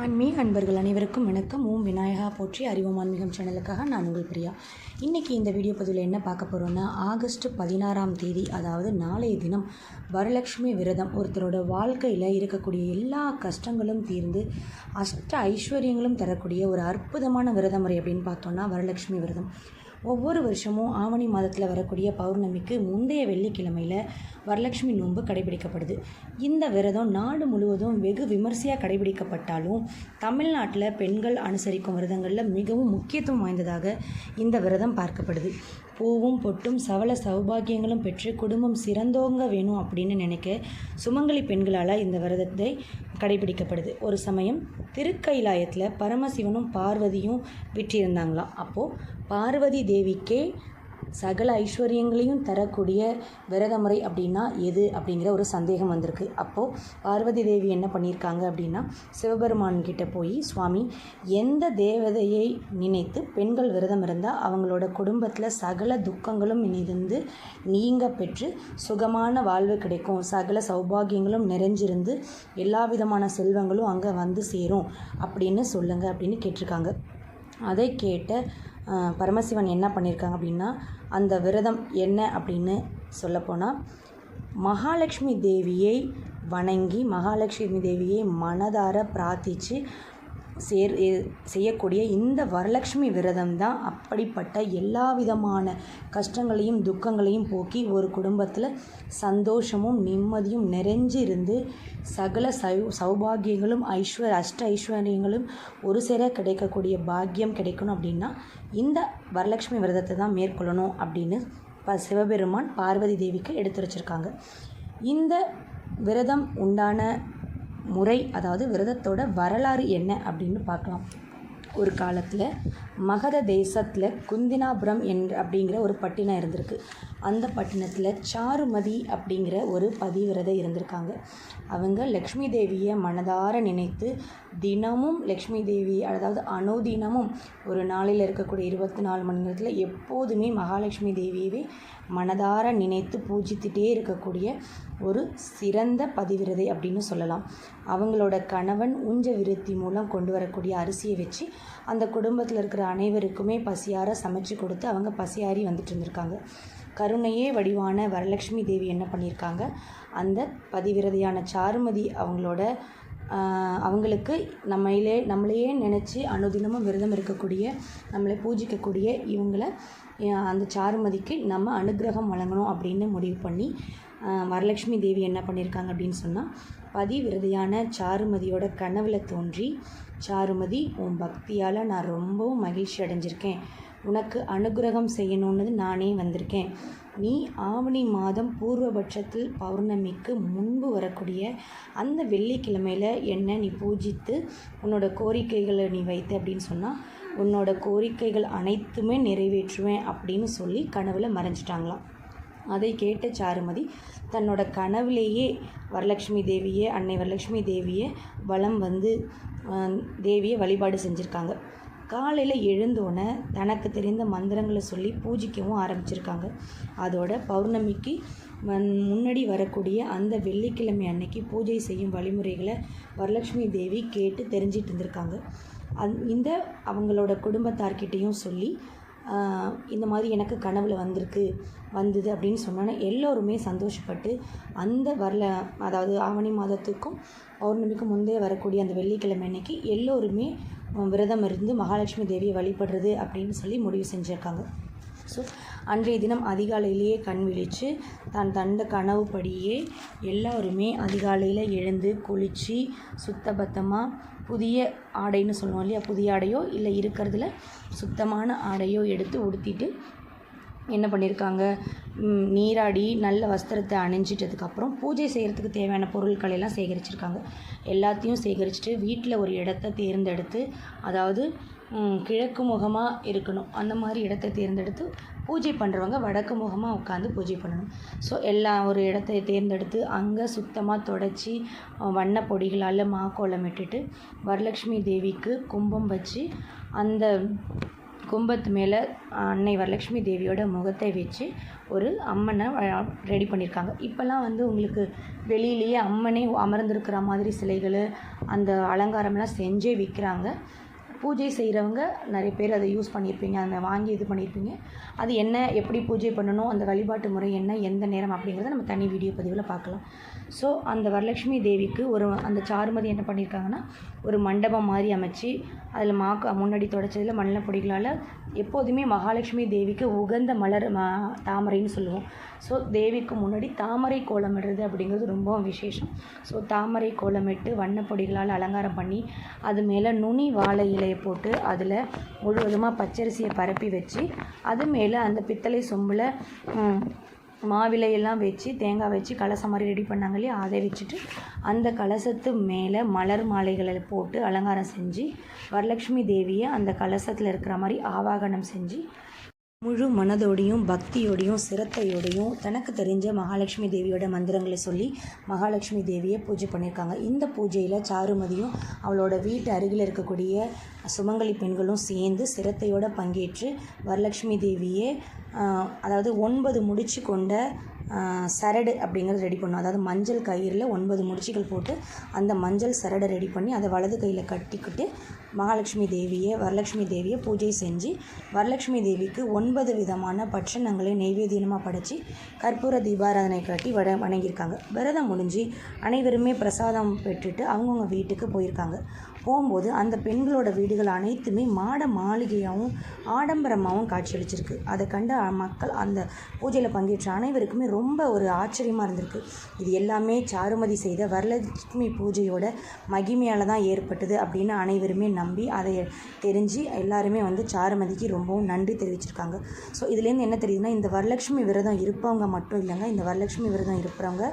ஆன்மீக அன்பர்கள் அனைவருக்கும் வணக்கம். ஓம் விநாயகா போற்றி அறிவோம் ஆன்மீகம் சேனலுக்காக நான் உங்கள் பிரியா. இன்றைக்கி இந்த வீடியோ பதிவில் என்ன பார்க்க போகிறோன்னா ஆகஸ்ட் பதினாறாம் தேதி அதாவது நாளைய தினம் வரலட்சுமி விரதம் ஒருத்தரோட வாழ்க்கையில் இருக்கக்கூடிய எல்லா கஷ்டங்களும் தீர்ந்து அஷ்ட ஐஸ்வர்யங்களும் தரக்கூடிய ஒரு அற்புதமான விரத முறை அப்படின்னு பார்த்தோன்னா வரலட்சுமி விரதம். ஒவ்வொரு வருஷமும் ஆவணி மாதத்தில் வரக்கூடிய பௌர்ணமிக்கு முந்தைய வெள்ளிக்கிழமையில் வரலட்சுமி நோன்பு கடைபிடிக்கப்படுது. இந்த விரதம் நாடு முழுவதும் வெகு விமர்சையாக கடைபிடிக்கப்பட்டாலும் தமிழ்நாட்டில் பெண்கள் அனுசரிக்கும் விரதங்களில் மிகவும் முக்கியத்துவம் வாய்ந்ததாக இந்த விரதம் பார்க்கப்படுது. பூவும் பொட்டும் சவள சௌபாகியங்களும் பெற்று குடும்பம் சிறந்தோங்க வேணும் அப்படின்னு நினைக்க சுமங்கலி பெண்களால் இந்த விரதத்தை கடைபிடிக்கப்படுது. ஒரு சமயம் திருக்கைலாயத்தில் பரமசிவனும் பார்வதியும் விற்றிருந்தாங்களாம் அப்போது பார்வதி தேவிக்கே சகல ஐஸ்வர்யங்களையும் தரக்கூடிய விரத முறை அப்படின்னா எது அப்படிங்கிற ஒரு சந்தேகம் வந்திருக்கு. அப்போது பார்வதி தேவி என்ன பண்ணியிருக்காங்க அப்படின்னா சிவபெருமான்கிட்ட போய் சுவாமி எந்த தேவதையை நினைத்து பெண்கள் விரதம் இருந்தால் அவங்களோட குடும்பத்தில் சகல துக்கங்களும் இணைந்து நீங்க பெற்று சுகமான வாழ்வு கிடைக்கும். சகல சௌபாகியங்களும் நிறைஞ்சிருந்து எல்லா விதமான செல்வங்களும் அங்கே வந்து சேரும் அப்படின்னு சொல்லுங்கள் அப்படின்னு கேட்டிருக்காங்க. அதை கேட்ட பரமசிவன் என்ன பண்ணியிருக்காங்க அப்படின்னா அந்த விரதம் என்ன அப்படின்னு சொல்லப்போனால் மகாலட்சுமி தேவியை வணங்கி மகாலட்சுமி தேவியை மனதார பிரார்த்தித்து சேர் செய்யக்கூடிய இந்த வரலட்சுமி விரதம் தான் அப்படிப்பட்ட எல்லா விதமான கஷ்டங்களையும் துக்கங்களையும் போக்கி ஒரு குடும்பத்தில் சந்தோஷமும் நிம்மதியும் நிறைஞ்சு இருந்து சகல சௌ சௌபாகியங்களும் ஐஸ்வர் அஷ்ட ஐஸ்வர்யங்களும் ஒரு சேர கிடைக்கக்கூடிய பாக்கியம் கிடைக்கணும் அப்படின்னா இந்த வரலட்சுமி விரதத்தை தான் மேற்கொள்ளணும் அப்படின்னு ப சிவபெருமான் பார்வதி தேவிக்கு எடுத்து வச்சிருக்காங்க இந்த விரதம் உண்டான முறை அதாவது விரதத்தோட வரலாறு என்ன அப்படின்னு பார்க்கலாம். ஒரு காலத்தில் மகத தேசத்தில் குந்தினாபுரம் என் அப்படிங்கிற ஒரு பட்டினம் இருந்திருக்கு. அந்த பட்டினத்தில் சாருமதி அப்படிங்கிற ஒரு பதிவிரதை இருந்திருக்காங்க. அவங்க லக்ஷ்மி தேவியை மனதார நினைத்து தினமும் லக்ஷ்மி தேவி அதாவது அனுதினமும் ஒரு நாளில் இருக்கக்கூடிய இருபத்தி நாலு மணி நேரத்தில் எப்போதுமே மகாலட்சுமி தேவியவே மனதார நினைத்து பூஜித்துட்டே இருக்கக்கூடிய ஒரு சிறந்த பதிவிரதை அப்படின்னு சொல்லலாம். அவங்களோட கணவன் உஞ்ச விருத்தி மூலம் கொண்டு வரக்கூடிய அரிசியை வச்சு அந்த குடும்பத்தில் இருக்கிற அனைவருக்குமே பசியார சமைச்சு கொடுத்து அவங்க பசியாரி வந்துட்டு இருந்திருக்காங்க. கருணையே வடிவான வரலட்சுமி தேவி என்ன பண்ணியிருக்காங்க? அந்த பதிவிரதையான சாருமதி அவங்களோட அவங்களுக்கு நம்மளே நம்மளையே நினச்சி அனுதினமும் விரதம் இருக்கக்கூடிய நம்மளை பூஜிக்கக்கூடிய இவங்கள அந்த சாருமதிக்கு நம்ம அனுக்கிரகம் வழங்கணும் அப்படின்னு முடிவு பண்ணி வரலட்சுமி தேவி என்ன பண்ணியிருக்காங்க அப்படின்னு சொன்னால் பதிவிரதையான சாருமதியோட கனவில் தோன்றி சாருமதி உன் பக்தியால் நான் ரொம்பவும் மகிழ்ச்சி அடைஞ்சிருக்கேன். உனக்கு அனுக்கிரகம் செய்யணும்னு நானே வந்திருக்கேன். நீ ஆவணி மாதம் பூர்வபட்சத்தில் பௌர்ணமிக்கு முன்பு வரக்கூடிய அந்த வெள்ளிக்கிழமையில் என்னை நீ பூஜித்து உன்னோட கோரிக்கைகளை நீ வைத்த அப்படின்னு சொன்னால் உன்னோட கோரிக்கைகள் அனைத்துமே நிறைவேற்றுவேன் அப்படின்னு சொல்லி கனவில் மறைஞ்சிட்டாங்களாம். அதை கேட்ட சாருமதி தன்னோட கனவுலேயே வரலட்சுமி தேவியை அன்னை வரலட்சுமி தேவியை வளம் வந்து தேவியை வழிபாடு செஞ்சுருக்காங்க. காலையில் எழுந்தோடனே தனக்கு தெரிந்த மந்திரங்களை சொல்லி பூஜிக்கவும் ஆரம்பிச்சிருக்காங்க. அதோட பௌர்ணமிக்கு முன்னாடி வரக்கூடிய அந்த வெள்ளிக்கிழமை அன்னைக்கு பூஜை செய்யும் வழிமுறைகளை வரலட்சுமி தேவி கேட்டு தெரிஞ்சிட்டு இருந்திருக்காங்க. அந் இந்த அவங்களோட குடும்பத்தார்கிட்டேயும் சொல்லி இந்த மாதிரி எனக்கு கனவில் வந்திருக்கு வந்தது அப்படின்னு சொன்னோன்னே எல்லோருமே சந்தோஷப்பட்டு அந்த வரல அதாவது ஆவணி மாதத்துக்கும் பௌர்ணமிக்கும் முந்தைய வரக்கூடிய அந்த வெள்ளிக்கிழமை அன்னைக்கு எல்லோருமே விரதம் இருந்து மகாலட்சுமி தேவியை வழிபடுறது அப்படின்னு சொல்லி முடிவு செஞ்சுருக்காங்க. ஸோ அன்றைய தினம் அதிகாலையிலேயே கண் விழித்து தான் தந்த கனவுப்படியே எல்லாருமே அதிகாலையில் எழுந்து குளித்து சுத்தபத்தமாக புதிய ஆடைன்னு சொல்லுவோம் இல்லையா? புதிய ஆடையோ இல்லை இருக்கிறதுல சுத்தமான ஆடையோ எடுத்து உடுத்திட்டு என்ன பண்ணியிருக்காங்க நீராடி நல்ல வஸ்திரத்தை அணிஞ்சிட்டதுக்கப்புறம் பூஜை செய்கிறதுக்கு தேவையான பொருட்கள் எல்லாம் சேகரிச்சிருக்காங்க. எல்லாத்தையும் சேகரிச்சுட்டு வீட்டில் ஒரு இடத்த தேர்ந்தெடுத்து அதாவது கிழக்கு முகமாக இருக்கணும். அந்த மாதிரி இடத்தை தேர்ந்தெடுத்து பூஜை பண்ணுறவங்க வடக்கு முகமாக உட்காந்து பூஜை பண்ணணும். ஸோ எல்லா ஒரு இடத்தை தேர்ந்தெடுத்து அங்கே சுத்தமாக தொடச்சி வண்ண பொடிகளால் மாக்கோலம் இட்டுட்டு வரலட்சுமி தேவிக்கு கும்பம் வச்சு அந்த கும்பத்து மேலே அன்னை வரலட்சுமி தேவியோட முகத்தை வச்சு ஒரு அம்மனை ரெடி பண்ணியிருக்காங்க இப்போல்லாம் வந்து உங்களுக்கு வெளியிலேயே அம்மனே அமர்ந்திருக்கிற மாதிரி சிலைகள் அந்த அலங்காரம்லாம் செஞ்சே விற்கிறாங்க பூஜை செய்கிறவங்க நிறைய பேர் அதை யூஸ் பண்ணியிருப்பீங்க அதை வாங்கி இது பண்ணியிருப்பீங்க. அது என்ன எப்படி பூஜை பண்ணணும் அந்த வழிபாட்டு முறை என்ன எந்த நேரம் அப்படிங்கிறத நம்ம தனி வீடியோ பதிவில் பார்க்கலாம். ஸோ அந்த வரலட்சுமி தேவிக்கு ஒரு அந்த சாருமதி என்ன பண்ணியிருக்காங்கன்னா ஒரு மண்டபம் மாதிரி அமைச்சு அதில் மாக்கு முன்னாடி தொடச்சதில் மண்ணெண்ணெய் பொடிகளால் எப்போதுமே மகாலட்சுமி தேவிக்கு உகந்த மலர் ம தாமரைன்னு சொல்லுவோம். ஸோ தேவிக்கு முன்னாடி தாமரை கோலமிடுறது அப்படிங்கிறது ரொம்ப விசேஷம். ஸோ தாமரை கோலமிட்டு வண்ணப்பொடிகளால் அலங்காரம் பண்ணி அது மேலே நுனி வாழை இலையை போட்டு அதில் முழுவதுமாக பச்சரிசியை பரப்பி வச்சு அது மேலே அந்த பித்தளை சொம்பில் மாவிலையெல்லாம் வச்சு தேங்காய் வச்சு கலசம் மாதிரி ரெடி பண்ணாங்க இல்லையா? அதை வச்சுட்டு அந்த கலசத்து மேலே மலர் மாலைகளை போட்டு அலங்காரம் செஞ்சு வரலட்சுமி தேவியை அந்த கலசத்தில் இருக்கிற மாதிரி ஆவாகனம் செஞ்சு முழு மனதோடையும் பக்தியோடையும் சிரத்தையோடையும் தனக்கு தெரிஞ்ச மகாலட்சுமி தேவியோட மந்திரங்களை சொல்லி மகாலட்சுமி தேவியை பூஜை பண்ணியிருக்காங்க. இந்த பூஜையில் சாருமதியும் அவளோட வீட்டு அருகில் இருக்கக்கூடிய சுமங்கலி பெண்களும் சேர்ந்து சிரத்தையோடு பங்கேற்று வரலட்சுமி தேவியை அதாவது ஒன்பது முடிச்சு கொண்ட சரடு அப்படிங்கிறது ரெடி பண்ணும் அதாவது மஞ்சள் கயிறில் ஒன்பது முடிச்சுகள் போட்டு அந்த மஞ்சள் சரடை ரெடி பண்ணி அதை வலது கையில் கட்டிக்கிட்டு மகாலட்சுமி தேவியை வரலட்சுமி தேவியை பூஜை செஞ்சு வரலட்சுமி தேவிக்கு ஒன்பது விதமான பட்சணங்களை நெய்வேத்தியமாக படைச்சி கற்பூர தீபாராதனை காட்டி வட வணங்கியிருக்காங்க. விரதம் முடிஞ்சு அனைவருமே பிரசாதம் பெற்றுட்டு அவங்கவுங்க வீட்டுக்கு போயிருக்காங்க. போகும்போது அந்த பெண்களோட வீடுகள் அனைத்துமே மாட மாளிகையாகவும் ஆடம்பரமாகவும் காட்சியளிச்சிருக்கு. அதை கண்ட மக்கள் அந்த பூஜையில் பங்கேற்ற அனைவருக்குமே ரொம்ப ரொம்ப ஒரு ஆச்சரியமாக இருந்திருக்கு. இது எல்லாமே சாருமதி செய்த வரலட்சுமி பூஜையோட மகிமையால் தான் ஏற்பட்டது அப்படின்னு அனைவருமே நம்பி அதை தெரிஞ்சு எல்லாருமே வந்து சாருமதிக்கு ரொம்பவும் நன்றி தெரிவிச்சிருக்காங்க. ஸோ இதுலேருந்து என்ன தெரியுதுன்னா இந்த வரலட்சுமி விரதம் இருப்பவங்க மட்டும் இல்லைங்க இந்த வரலட்சுமி விரதம் இருப்பவங்க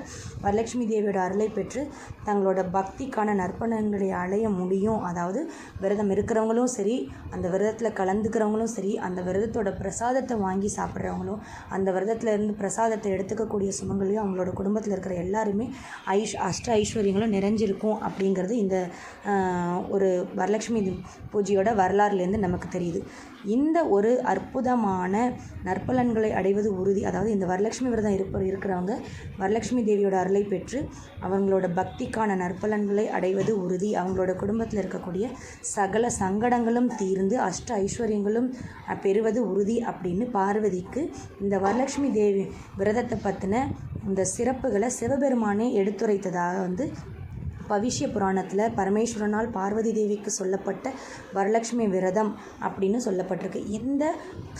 வரலட்சுமி தேவியோட அருளை பெற்று தங்களோட பக்திக்கான நற்பணங்களை அடைய முடியும். அதாவது விரதம் இருக்கிறவங்களும் சரி அந்த விரதத்தில் கலந்துக்கிறவங்களும் சரி அந்த விரதத்தோட பிரசாதத்தை வாங்கி சாப்பிட்றவங்களும் அந்த விரதத்தில் இருந்து பிரசாதத்தை எடுத்துக்கக்கூடிய சுமங்களையும் அவங்களோட குடும்பத்தில் இருக்கிற எல்லாருமே ஐஷ் அஷ்ட ஐஸ்வர்யங்களும் நிறைஞ்சிருக்கும் அப்படிங்கிறது இந்த ஒரு வரலட்சுமி பூஜையோட வரலாறுலேருந்து நமக்கு தெரியுது. இந்த ஒரு அற்புதமான நற்பலன்களை அடைவது உறுதி. அதாவது இந்த வரலட்சுமி விரதம் இருப்ப இருக்கிறவங்க வரலட்சுமி தேவியோட அருளை பெற்று அவங்களோட பக்திக்கான நற்பலன்களை அடைவது உறுதி. அவங்களோட குடும்பத்தில் இருக்கக்கூடிய சகல சங்கடங்களும் தீர்ந்து அஷ்ட ஐஸ்வர்யங்களும் பெறுவது உறுதி அப்படின்னு பார்வதிக்கு இந்த வரலட்சுமி தேவி விரதத்தை பற்றின இந்த சிறப்புகளை சிவபெருமானே எடுத்துரைத்ததாக வந்து பவிஷ்ய புராணத்தில் பரமேஸ்வரனால் பார்வதி தேவிக்கு சொல்லப்பட்ட வரலட்சுமி விரதம் அப்படின்னு சொல்லப்பட்டிருக்கு. இந்த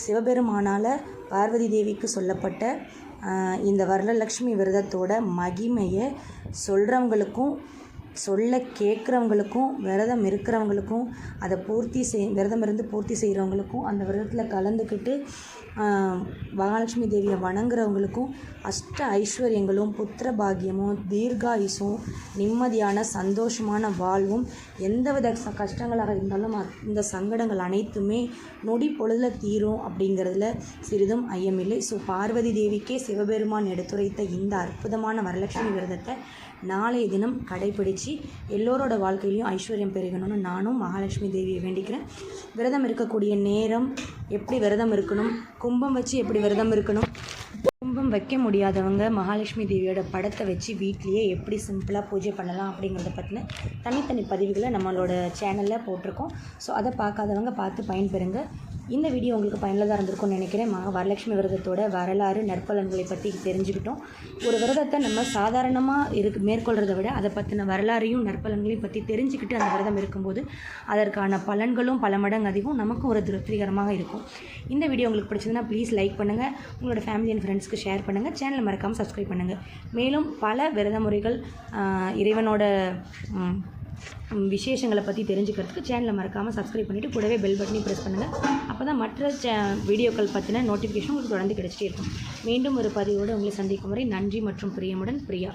சிவபெருமானால் பார்வதி தேவிக்கு சொல்லப்பட்ட இந்த வரலட்சுமி விரதத்தோட மகிமையை சொல்கிறவங்களுக்கும் சொல்ல கேட்குறவங்களுக்கும் விரதம் இருக்கிறவங்களுக்கும் அதை பூர்த்தி செய் விரதம் இருந்து பூர்த்தி செய்கிறவங்களுக்கும் அந்த விரதத்தில் கலந்துக்கிட்டு மகாலட்சுமி தேவியை வணங்குறவங்களுக்கும் அஷ்ட ஐஸ்வர்யங்களும் புத்திர பாகியமும் தீர்காயுசும் நிம்மதியான சந்தோஷமான வாழ்வும் எந்தவித கஷ்டங்களாக இருந்தாலும் இந்த சங்கடங்கள் அனைத்துமே நொடி பொழுதில் தீரும் அப்படிங்கிறதுல சிறிதும் ஐயமில்லை. ஸோ பார்வதி தேவிக்கே சிவபெருமான் எடுத்துரைத்த இந்த அற்புதமான வரலட்சுமி விரதத்தை நாளைய தினம் கடைபிடித்து எல்லோரோட வாழ்க்கையிலையும் ஐஸ்வர்யம் பெருகணும்னு நானும் மகாலட்சுமி தேவியை வேண்டிக்கிறேன். விரதம் இருக்கக்கூடிய நேரம் எப்படி விரதம் இருக்கணும்? கும்பம் வச்சு எப்படி விரதம் இருக்கணும்? கும்பம் வைக்க முடியாதவங்க மகாலட்சுமி தேவியோட படத்தை வச்சு வீட்லேயே எப்படி சிம்பிளாக பூஜை பண்ணலாம் அப்படிங்கிறத பற்றின தனித்தனி பதிவுகளை நம்மளோட சேனலில் போட்டிருக்கோம். ஸோ அதை பார்க்காதவங்க பார்த்து பயன்பெறுங்க. இந்த வீடியோ உங்களுக்கு பயனுள்ளதாக இருந்திருக்கும்னு நினைக்கிறேன். மா வரலட்சுமி விரதத்தோட வரலாறு நற்பலன்களை பற்றி தெரிஞ்சுக்கிட்டோம். ஒரு விரதத்தை நம்ம சாதாரணமாக இருக்கு மேற்கொள்கிறத விட அதை பற்றின வரலாறையும் நற்பலன்களையும் பற்றி தெரிஞ்சுக்கிட்டு அந்த விரதம் இருக்கும்போது அதற்கான பலன்களும் பல மடங்கு அதிகம் நமக்கும் ஒரு திருப்திகரமாக இருக்கும். இந்த வீடியோ உங்களுக்கு பிடிச்சதுன்னா ப்ளீஸ் லைக் பண்ணுங்கள் உங்களோட ஃபேமிலி அண்ட் ஃப்ரெண்ட்ஸ்க்கு ஷேர் பண்ணுங்கள் சேனலை மறக்காமல் சப்ஸ்கிரைப் பண்ணுங்கள் மேலும் பல விரத முறைகள் இறைவனோட விசேஷங்களை பற்றி தெரிஞ்சுக்கிறதுக்கு சேனலை மறக்காமல் சப்ஸ்கிரைப் பண்ணிவிட்டு கூடவே பெல் பட்டனையும் ப்ரெஸ் பண்ணுங்கள் அப்போ தான் மற்ற சே வீடியோக்கள் பற்றின நோட்டிஃபிகேஷன் உங்களுக்கு தொடர்ந்து கிடச்சிட்டே இருக்கும். மீண்டும் ஒரு பதிவோடு உங்களை சந்திக்கும் வரை நன்றி மற்றும் பிரியமுடன் பிரியா.